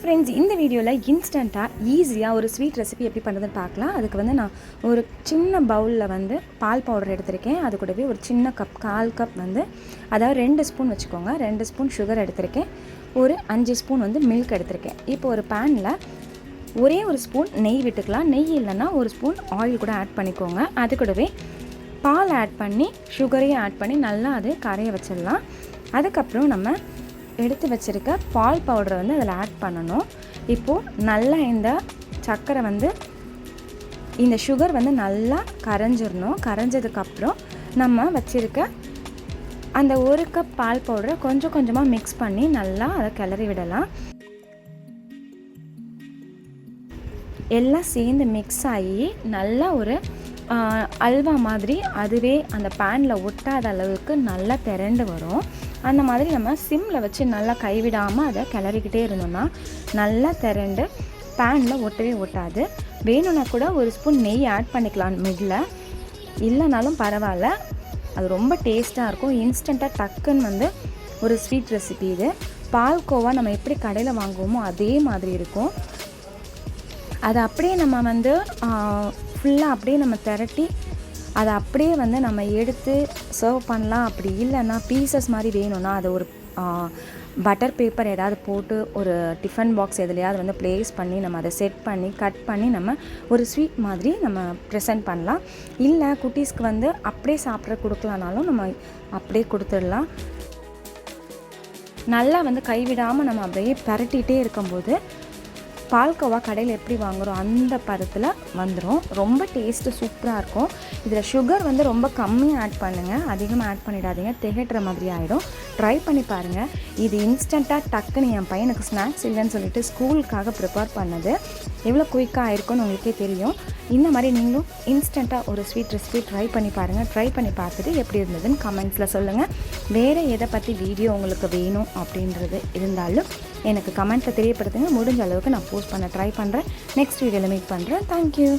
Friends இந்த வீடியோவில் இன்ஸ்டண்ட்டாக ஈஸியாக ஒரு ஸ்வீட் ரெசிபி எப்படி பண்ணுறதுன்னு பார்க்கலாம். அதுக்கு வந்து நான் ஒரு சின்ன பவுலில் வந்து பால் பவுடர் எடுத்திருக்கேன். அது கூடவே ஒரு சின்ன கப் கால் கப் வந்து அதாவது ரெண்டு ஸ்பூன் வச்சுக்கோங்க. ரெண்டு ஸ்பூன் சுகர் எடுத்திருக்கேன். ஒரு அஞ்சு ஸ்பூன் வந்து மில்க் எடுத்திருக்கேன். இப்போ ஒரு பேனில் ஒரே ஒரு ஸ்பூன் நெய் விட்டுக்கலாம். நெய் இல்லைன்னா ஒரு ஸ்பூன் ஆயில் கூட ஆட் பண்ணிக்கோங்க. அது கூடவே பால் ஆட் பண்ணி சுகரையும் ஆட் பண்ணி நல்லா அது கரைய வச்சிடலாம். அதுக்கப்புறம் நம்ம எடுத்து வச்சுருக்க பால் பவுடரை வந்து அதில் ஆட் பண்ணணும். இப்போது நல்லா இந்த சர்க்கரை வந்து இந்த சுகர் வந்து நல்லா கரைஞ்சிடணும் கரைஞ்சதுக்கப்புறம் நம்ம வச்சுருக்க அந்த ஒரு கப் பால் பவுடரை கொஞ்சம் கொஞ்சமாக மிக்ஸ் பண்ணி நல்லா அதை கிளறி விடலாம். எல்லாம் சேர்ந்து மிக்ஸ் ஆகி நல்லா ஒரு அல்வா மாதிரி அதுவே அந்த பேனில் ஒட்டாத அளவுக்கு நல்லா திரண்டு வரும். அந்த மாதிரி நம்ம சிம்மில் வச்சு நல்லா கைவிடாமல் அதை கிளறிக்கிட்டே இருந்தோம்னா நல்லா திரண்டு பேனில் ஒட்டவே ஒட்டாது. வேணும்னா கூட ஒரு ஸ்பூன் நெய் ஆட் பண்ணிக்கலாம் மிடில். இல்லைனாலும் பரவாயில்ல. அது ரொம்ப டேஸ்ட்டாக இருக்கும். இன்ஸ்டண்ட்டாக டக்குன்னு வந்து ஒரு ஸ்வீட் ரெசிபி இது. பால்கோவா நம்ம எப்படி கடையில் வாங்குவோமோ அதே மாதிரி இருக்கும். அதை அப்படியே நம்ம வந்து ஃபுல்லாக அப்படியே நம்ம திரட்டி அதை அப்படியே வந்து நம்ம எடுத்து சர்வ் பண்ணலாம். அப்படி இல்லைன்னா பீசஸ் மாதிரி வேணும்னா அதை ஒரு பட்டர் பேப்பர் ஏதாவது போட்டு ஒரு டிஃபன் பாக்ஸ் எதுலையாவது வந்து ப்ளேஸ் பண்ணி நம்ம அதை செட் பண்ணி கட் பண்ணி நம்ம ஒரு ஸ்வீட் மாதிரி நம்ம ப்ரெசென்ட் பண்ணலாம். இல்லை குட்டீஸ்க்கு வந்து அப்படியே சாப்பிட்ற கொடுக்கலனாலும் நம்ம அப்படியே கொடுத்துடலாம். நல்லா வந்து கைவிடாமல் நம்ம அப்படியே பரட்டிகிட்டே இருக்கும்போது பால்கோவா கடையில் எப்படி வாங்குகிறோம் அந்த பதத்தில் வந்துடும் ரொம்ப டேஸ்ட்டு சூப்பராக இருக்கும். இதில் சுகர் வந்து ரொம்ப கம்மியாக ஆட் பண்ணுங்கள் அதிகமாக ஆட் பண்ணிடாதீங்க. திகட்டுற மாதிரி ஆகிடும் ட்ரை பண்ணி பாருங்கள் இது இன்ஸ்டண்ட்டாக டக்குன்னு என் பையனுக்கு ஸ்நாக்ஸ் இல்லைன்னு சொல்லிட்டு ஸ்கூலுக்காக ப்ரிப்பேர் பண்ணது. எவ்வளோ குயிக்காக இருக்கும்னு உங்களுக்கே தெரியும். இந்த மாதிரி நீங்களும் இன்ஸ்டண்ட்டாக ஒரு ஸ்வீட் ரெசிபி ட்ரை பண்ணி பாருங்கள் ட்ரை பண்ணி பார்த்துட்டு எப்படி இருந்ததுன்னு கமெண்ட்ஸில் சொல்லுங்கள் வேறு எதை பற்றி வீடியோ உங்களுக்கு வேணும் அப்படின்றது இருந்தாலும் எனக்கு கமெண்ட்டில் தெரியப்படுத்துங்க. முடிஞ்ச அளவுக்கு நான் போஸ்ட் பண்ண ட்ரை பண்ணுறேன் நெக்ஸ்ட் வீடியோவில் மீட் பண்ணுறேன் தேங்க்யூ